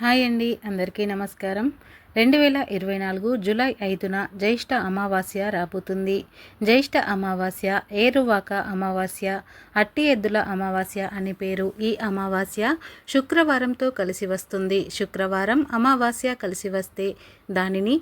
Hi అండి అందరికీ నమస్కారం. రెండు వేల ఇరవై నాలుగు జూలై ఐదున జ్యేష్ఠ అమావాస్య రాబోతుంది. జ్యేష్ఠ అమావాస్య ఏరువాక అమావాస్య అట్టి ఎద్దుల అమావాస్య అని పేరు ఈ అమావాస్య శుక్రవారంతో కలిసి వస్తుంది. శుక్రవారం అమావాస్య కలిసి వస్తే దానిని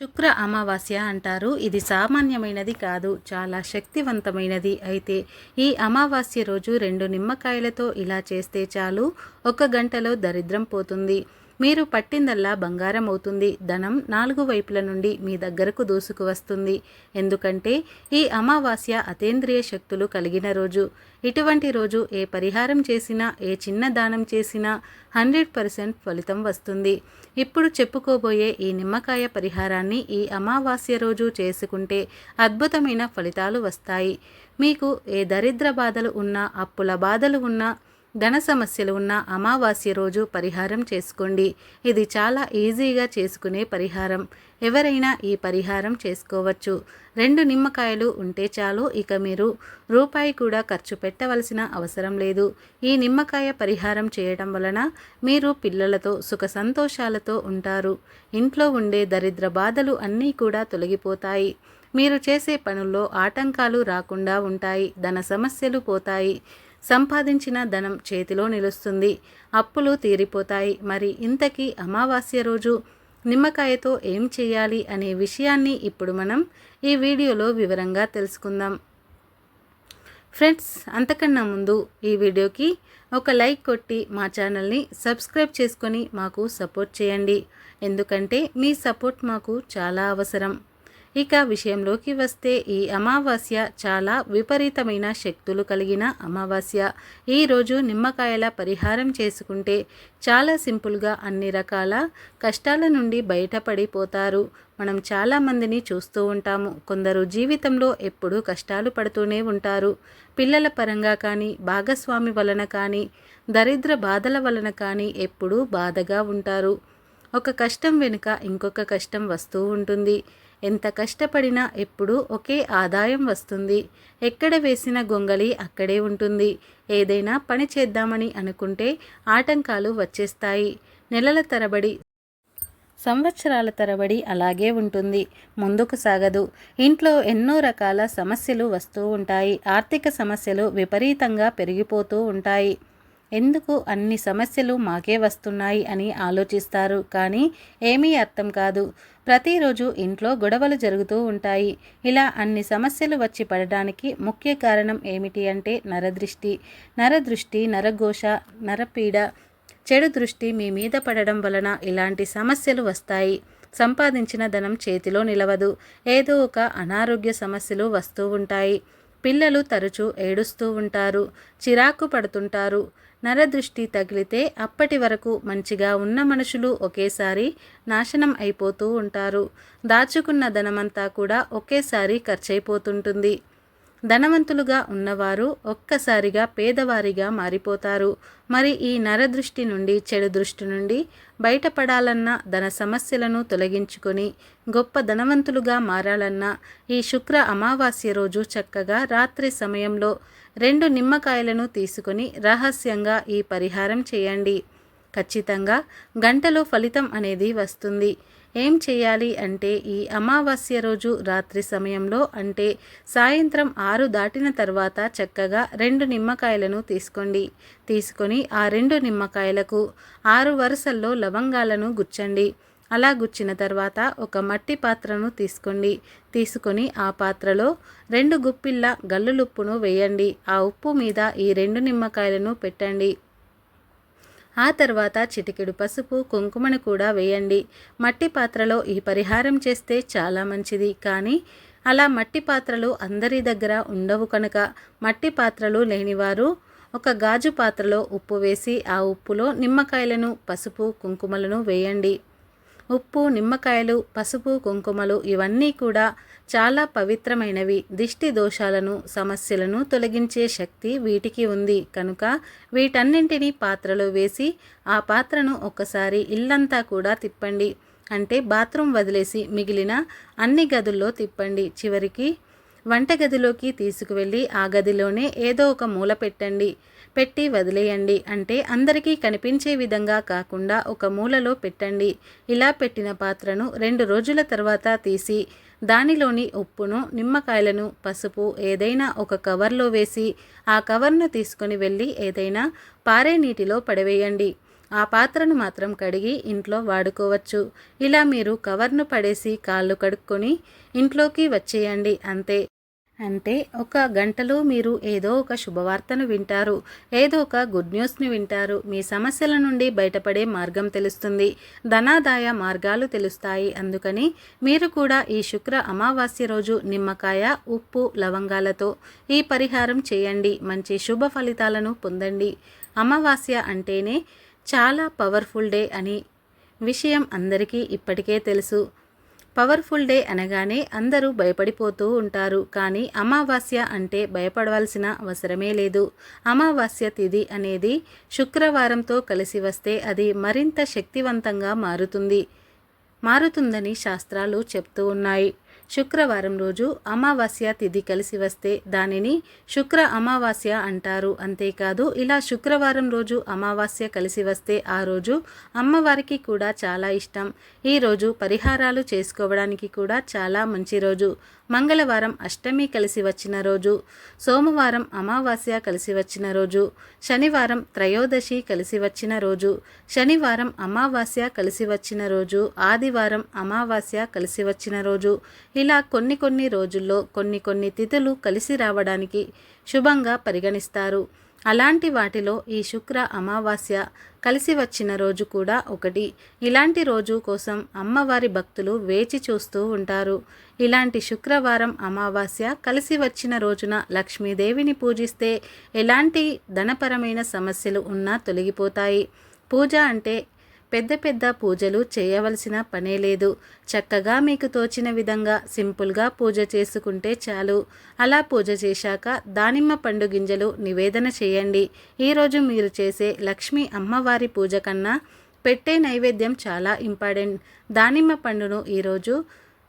శుక్ర అమావాస్య అంటారు. ఇది సామాన్యమైనది కాదు చాలా శక్తివంతమైనది. అయితే ఈ అమావాస్య రోజు రెండు నిమ్మకాయలతో ఇలా చేస్తే చాలు ఒక గంటలో దరిద్రం పోతుంది. మీరు పట్టిందల్లా బంగారం అవుతుంది. ధనం నాలుగు వైపుల నుండి మీ దగ్గరకు దూసుకు వస్తుంది. ఎందుకంటే ఈ అమావాస్య అతేంద్రియ శక్తులు కలిగిన రోజు. ఇటువంటి రోజు ఏ పరిహారం చేసినా ఏ చిన్న దానం చేసినా హండ్రెడ్ పర్సెంట్ ఫలితం వస్తుంది. ఇప్పుడు చెప్పుకోబోయే ఈ నిమ్మకాయ పరిహారాన్ని ఈ అమావాస్య రోజు చేసుకుంటే అద్భుతమైన ఫలితాలు వస్తాయి. మీకు ఏ దరిద్ర బాధలు ఉన్నా అప్పుల బాధలు ఉన్నా ధన సమస్యలు ఉన్న అమావాస్య రోజు పరిహారం చేసుకోండి. ఇది చాలా ఈజీగా చేసుకునే పరిహారం. ఎవరైనా ఈ పరిహారం చేసుకోవచ్చు. రెండు నిమ్మకాయలు ఉంటే చాలు ఇక మీరు రూపాయి కూడా ఖర్చు పెట్టవలసిన అవసరం లేదు. ఈ నిమ్మకాయ పరిహారం చేయడం వలన మీరు పిల్లలతో సుఖ సంతోషాలతో ఉంటారు. ఇంట్లో ఉండే దరిద్ర బాధలు అన్నీ కూడా తొలగిపోతాయి. మీరు చేసే పనుల్లో ఆటంకాలు రాకుండా ఉంటాయి. ధన సమస్యలు పోతాయి. సంపాదించిన ధనం చేతిలో నిలుస్తుంది. అప్పులు తీరిపోతాయి. మరి ఇంతకీ అమావాస్య రోజు నిమ్మకాయతో ఏం చేయాలి అనే విషయాన్ని ఇప్పుడు మనం ఈ వీడియోలో వివరంగా తెలుసుకుందాం. ఫ్రెండ్స్ అంతకన్నా ముందు ఈ వీడియోకి ఒక లైక్ కొట్టి మా ఛానల్ని సబ్స్క్రైబ్ చేసుకొని మాకు సపోర్ట్ చేయండి. ఎందుకంటే మీ సపోర్ట్ మాకు చాలా అవసరం. ఇక విషయంలోకి వస్తే ఈ అమావాస్య చాలా విపరీతమైన శక్తులు కలిగిన అమావాస్య. ఈరోజు నిమ్మకాయల పరిహారం చేసుకుంటే చాలా సింపుల్గా అన్ని రకాల కష్టాల నుండి బయటపడిపోతారు. మనం చాలామందిని చూస్తూ ఉంటాము. కొందరు జీవితంలో ఎప్పుడూ కష్టాలు పడుతూనే ఉంటారు. పిల్లల పరంగా కానీ భాగస్వామి వలన కానీ దరిద్ర బాధల వలన కానీ ఎప్పుడూ బాధగా ఉంటారు. ఒక కష్టం వెనుక ఇంకొక కష్టం వస్తూ ఉంటుంది. ఎంత కష్టపడినా ఎప్పుడూ ఒకే ఆదాయం వస్తుంది. ఎక్కడ వేసిన గొంగళి అక్కడే ఉంటుంది. ఏదైనా పని చేద్దామని అనుకుంటే ఆటంకాలు వచ్చేస్తాయి. నెలల తరబడి సంవత్సరాల తరబడి అలాగే ఉంటుంది. ముందుకు సాగదు. ఇంట్లో ఎన్నో రకాల సమస్యలు వస్తూ ఉంటాయి. ఆర్థిక సమస్యలు విపరీతంగా పెరిగిపోతూ ఉంటాయి. ఎందుకు అన్ని సమస్యలు మాకే వస్తున్నాయి అని ఆలోచిస్తారు. కానీ ఏమీ అర్థం కాదు. ప్రతిరోజు ఇంట్లో గొడవలు జరుగుతూ ఉంటాయి. ఇలా అన్ని సమస్యలు వచ్చి పడడానికి ముఖ్య కారణం ఏమిటి అంటే నరదృష్టి. నరదృష్టి నరఘోష నరపీడ చెడు దృష్టి మీ మీద పడడం వలన ఇలాంటి సమస్యలు వస్తాయి. సంపాదించిన ధనం చేతిలో నిలవదు. ఏదో ఒక అనారోగ్య సమస్యలు వస్తూ ఉంటాయి. పిల్లలు తరచూ ఏడుస్తూ ఉంటారు. చిరాకు పడుతుంటారు. నరదృష్టి తగిలితే అప్పటి వరకు మంచిగా ఉన్న మనుషులు ఒకేసారి నాశనం అయిపోతూ ఉంటారు. దాచుకున్న ధనమంతా కూడా ఒకేసారి ఖర్చయిపోతుంటుంది ధనవంతులుగా ఉన్నవారు ఒక్కసారిగా పేదవారిగా మారిపోతారు. మరి ఈ నరదృష్టి నుండి చెడు దృష్టి నుండి బయటపడాలన్నా ధన సమస్యలను తొలగించుకొని గొప్ప ధనవంతులుగా మారాలన్నా ఈ శుక్ర అమావాస్య రోజు చక్కగా రాత్రి సమయంలో రెండు నిమ్మకాయలను తీసుకొని రహస్యంగా ఈ పరిహారం చేయండి. ఖచ్చితంగా గంటలో ఫలితం అనేది వస్తుంది. ఏం చేయాలి అంటే ఈ అమావాస్య రోజు రాత్రి సమయంలో అంటే సాయంత్రం ఆరు దాటిన తర్వాత చక్కగా రెండు నిమ్మకాయలను తీసుకోండి. తీసుకొని ఆ రెండు నిమ్మకాయలకు ఆరు వరుసల్లో లవంగాలను గుచ్చండి. అలా గుచ్చిన తర్వాత ఒక మట్టి పాత్రను తీసుకోండి. తీసుకొని ఆ పాత్రలో రెండు గుప్పిళ్ళ గల్లులుప్పును వేయండి. ఆ ఉప్పు మీద ఈ రెండు నిమ్మకాయలను పెట్టండి. ఆ తర్వాత చిటికెడు పసుపు కుంకుమను కూడా వేయండి. మట్టి పాత్రలో ఈ పరిహారం చేస్తే చాలా మంచిది. కానీ అలా మట్టి పాత్రలు అందరి దగ్గర ఉండవు కనుక మట్టి పాత్రలు లేనివారు ఒక గాజు పాత్రలో ఉప్పు వేసి ఆ ఉప్పులో నిమ్మకాయలను పసుపు కుంకుమలను వేయండి. ఉప్పు నిమ్మకాయలు పసుపు కుంకుమలు ఇవన్నీ కూడా చాలా పవిత్రమైనవి. దిష్టి దోషాలను సమస్యలను తొలగించే శక్తి వీటికి ఉంది. కనుక వీటన్నింటినీ పాత్రలో వేసి ఆ పాత్రను ఒక్కసారి ఇల్లంతా కూడా తిప్పండి. అంటే బాత్రూమ్ వదిలేసి మిగిలిన అన్ని గదుల్లో తిప్పండి. చివరికి వంటగదిలోకి తీసుకువెళ్ళి ఆ గదిలోనే ఏదో ఒక మూల పెట్టండి. పెట్టి వదిలేయండి. అంటే అందరికీ కనిపించే విధంగా కాకుండా ఒక మూలలో పెట్టండి. ఇలా పెట్టిన పాత్రను రెండు రోజుల తర్వాత తీసి దానిలోని ఉప్పును నిమ్మకాయలను పసుపు ఏదైనా ఒక కవర్లో వేసి ఆ కవర్ను తీసుకొని వెళ్ళి ఏదైనా పారే నీటిలో పడవేయండి. ఆ పాత్రను మాత్రం కడిగి ఇంట్లో వాడుకోవచ్చు. ఇలా మీరు కవర్ను పడేసి కాళ్ళు కడుక్కొని ఇంట్లోకి వచ్చేయండి. అంతే. అంటే ఒక గంటలో మీరు ఏదో ఒక శుభవార్తను వింటారు ఏదో ఒక గుడ్ న్యూస్ని వింటారు. మీ సమస్యల నుండి బయటపడే మార్గం తెలుస్తుంది. ధనాదాయ మార్గాలు తెలుస్తాయి. అందుకని మీరు కూడా ఈ శుక్ర అమావాస్య రోజు నిమ్మకాయ ఉప్పు లవంగాలతో ఈ పరిహారం చేయండి. మంచి శుభ ఫలితాలను పొందండి. అమావాస్య అంటేనే చాలా పవర్ఫుల్ డే అని విషయం అందరికీ ఇప్పటికే తెలుసు. పవర్ఫుల్ డే అనగానే అందరూ భయపడిపోతూ ఉంటారు. కానీ అమావాస్య అంటే భయపడవలసిన అవసరమే లేదు. అమావాస్య తిథి అనేది శుక్రవారంతో కలిసి వస్తే అది మరింత శక్తివంతంగా మారుతుంది. మారుతుందని శాస్త్రాలు చెప్తూ ఉన్నాయి. శుక్రవారం రోజు అమావాస్య తిథి కలిసి వస్తే దానిని శుక్ర అమావాస్య అంటారు. అంతేకాదు ఇలా శుక్రవారం రోజు అమావాస్య కలిసి వస్తే ఆ రోజు అమ్మవారికి కూడా చాలా ఇష్టం. ఈ రోజు పరిహారాలు చేసుకోవడానికి కూడా చాలా మంచి రోజు. మంగళవారం అష్టమి కలిసి వచ్చిన రోజు సోమవారం అమావాస్య కలిసి వచ్చిన రోజు శనివారం త్రయోదశి కలిసి వచ్చిన రోజు శనివారం అమావాస్య కలిసి వచ్చిన రోజు ఆదివారం అమావాస్య కలిసి వచ్చిన రోజు ఇలా కొన్ని కొన్ని రోజుల్లో కొన్ని కొన్ని తిథులు కలిసి రావడానికి శుభంగా పరిగణిస్తారు. అలాంటి వాటిలో ఈ శుక్ర అమావాస్య కలిసి వచ్చిన రోజు కూడా ఒకటి. ఇలాంటి రోజు కోసం అమ్మవారి భక్తులు వేచి చూస్తూ ఉంటారు. ఇలాంటి శుక్రవారం అమావాస్య కలిసి వచ్చిన రోజున లక్ష్మీదేవిని పూజిస్తే ఎలాంటి ధనపరమైన సమస్యలు ఉన్నా తొలగిపోతాయి. పూజ అంటే పెద్ద పెద్ద పూజలు చేయవలసిన పనే లేదు. చక్కగా మీకు తోచిన విధంగా సింపుల్గా పూజ చేసుకుంటే చాలు. అలా పూజ చేశాక దానిమ్మ పండు గింజలు నివేదన చేయండి. ఈరోజు మీరు చేసే లక్ష్మీ అమ్మవారి పూజ కన్నా పెట్టే నైవేద్యం చాలా ఇంపార్టెంట్. దానిమ్మ పండును ఈరోజు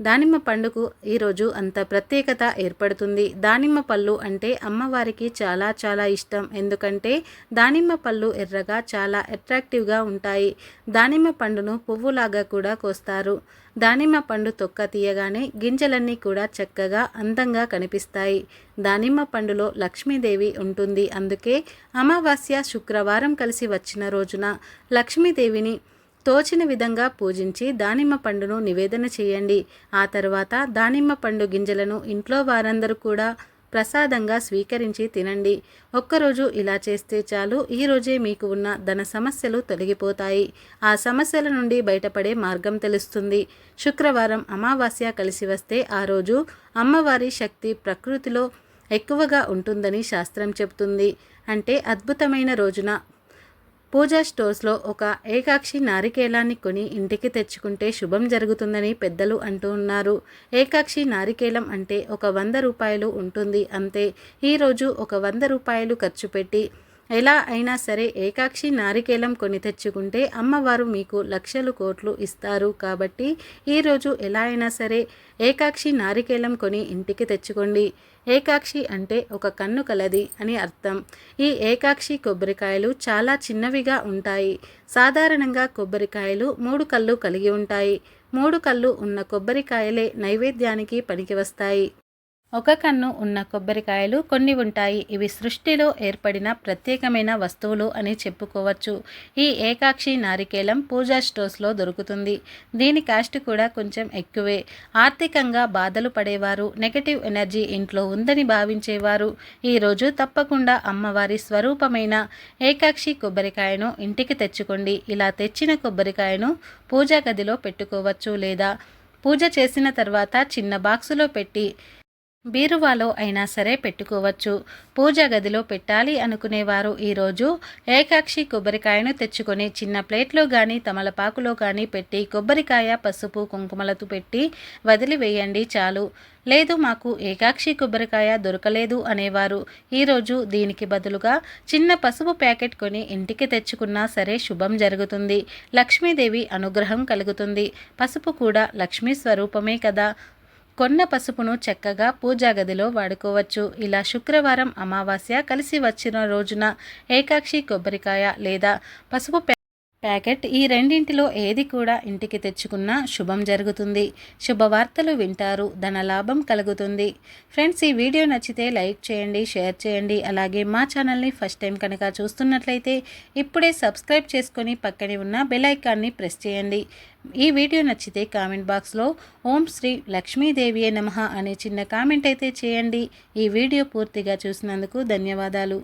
దానిమ్మ పండుకు ఈరోజు అంత ప్రత్యేకత ఏర్పడుతుంది. దానిమ్మ పళ్ళు అంటే అమ్మవారికి చాలా చాలా ఇష్టం. ఎందుకంటే దానిమ్మ పళ్ళు ఎర్రగా చాలా అట్రాక్టివ్గా ఉంటాయి. దానిమ్మ పండును పువ్వులాగా కూడా కోస్తారు. దానిమ్మ పండు తొక్క తీయగానే గింజలన్నీ కూడా చక్కగా అందంగా కనిపిస్తాయి. దానిమ్మ పండులో లక్ష్మీదేవి ఉంటుంది. అందుకే అమావాస్య శుక్రవారం కలిసి వచ్చిన రోజున లక్ష్మీదేవిని తోచిన విధంగా పూజించి దానిమ్మ పండును నివేదన చేయండి. ఆ తర్వాత దానిమ్మ పండు గింజలను ఇంట్లో వారందరూ కూడా ప్రసాదంగా స్వీకరించి తినండి. ఒక్కరోజు ఇలా చేస్తే చాలు. ఈరోజే మీకు ఉన్న ధన సమస్యలు తొలగిపోతాయి. ఆ సమస్యల నుండి బయటపడే మార్గం తెలుస్తుంది. శుక్రవారం అమావాస్య కలిసి వస్తే ఆ రోజు అమ్మవారి శక్తి ప్రకృతిలో ఎక్కువగా ఉంటుందని శాస్త్రం చెబుతుంది. అంటే అద్భుతమైన రోజున పూజా స్టోర్స్లో ఒక ఏకాక్షి నారికేలాన్ని కొని ఇంటికి తెచ్చుకుంటే శుభం జరుగుతుందని పెద్దలు అంటూ ఉన్నారు. ఏకాక్షి నారికేలం అంటే ఒక వంద రూపాయలు ఉంటుంది అంతే. ఈరోజు ఒక వంద రూపాయలు ఖర్చు పెట్టి ఎలా అయినా సరే ఏకాక్షి నారికేలం కొని తెచ్చుకుంటే అమ్మవారు మీకు లక్షలు కోట్లు ఇస్తారు కాబట్టి ఈరోజు ఎలా అయినా సరే ఏకాక్షి నారికేలం కొని ఇంటికి తెచ్చుకోండి. ఏకాక్షి అంటే ఒక కన్ను కలది అని అర్థం. ఈ ఏకాక్షి కొబ్బరికాయలు చాలా చిన్నవిగా ఉంటాయి. సాధారణంగా కొబ్బరికాయలు మూడు కళ్ళు కలిగి ఉంటాయి. మూడు కళ్ళు ఉన్న కొబ్బరికాయలే నైవేద్యానికి పనికి వస్తాయి. ఒక కన్ను ఉన్న కొబ్బరికాయలు కొన్ని ఉంటాయి. ఇవి సృష్టిలో ఏర్పడిన ప్రత్యేకమైన వస్తువులు అని చెప్పుకోవచ్చు. ఈ ఏకాక్షి నారికేలం పూజా స్టోర్స్లో దొరుకుతుంది. దీని కాస్ట్ కూడా కొంచెం ఎక్కువే. ఆర్థికంగా బాధలు పడేవారు. నెగటివ్ ఎనర్జీ ఇంట్లో ఉందని భావించేవారు. ఈరోజు తప్పకుండా అమ్మవారి స్వరూపమైన ఏకాక్షి కొబ్బరికాయను ఇంటికి తెచ్చుకోండి. ఇలా తెచ్చిన కొబ్బరికాయను పూజా గదిలో పెట్టుకోవచ్చు లేదా పూజ చేసిన తర్వాత చిన్న బాక్సులో పెట్టి బీరువాలో అయినా సరే పెట్టుకోవచ్చు. పూజ గదిలో పెట్టాలి అనుకునేవారు ఈరోజు ఏకాక్షి కొబ్బరికాయను తెచ్చుకొని చిన్న ప్లేట్లో కానీ తమలపాకులో కానీ పెట్టి కొబ్బరికాయ పసుపు కుంకుమలతో పెట్టి వదిలివేయండి చాలు. లేదు మాకు ఏకాక్షి కొబ్బరికాయ దొరకలేదు అనేవారు. ఈరోజు దీనికి బదులుగా చిన్న పసుపు ప్యాకెట్ కొని ఇంటికి తెచ్చుకున్నా సరే శుభం జరుగుతుంది. లక్ష్మీదేవి అనుగ్రహం కలుగుతుంది. పసుపు కూడా లక్ష్మీ స్వరూపమే కదా. కొన్న పసుపును చక్కగా పూజా గదిలో వాడుకోవచ్చు. ఇలా శుక్రవారం అమావాస్య కలిసి వచ్చిన రోజున ఏకాక్షి కొబ్బరికాయ లేదా పసుపు ప్యాకెట్ ఈ రెండింటిలో ఏది కూడా ఇంటికి తెచ్చుకున్నా శుభం జరుగుతుంది. శుభవార్తలు వింటారు ధనలాభం కలుగుతుంది. ఫ్రెండ్స్ ఈ వీడియో నచ్చితే లైక్ చేయండి షేర్ చేయండి. అలాగే మా ఛానల్ని ఫస్ట్ టైం కనుక చూస్తున్నట్లయితే ఇప్పుడే సబ్స్క్రైబ్ చేసుకొని పక్కనే ఉన్న బెలైకాన్ని ప్రెస్ చేయండి. ఈ వీడియో నచ్చితే కామెంట్ బాక్స్లో ఓం శ్రీ లక్ష్మీదేవియే నమః అనే చిన్న కామెంట్ అయితే చేయండి. ఈ వీడియో పూర్తిగా చూసినందుకు ధన్యవాదాలు.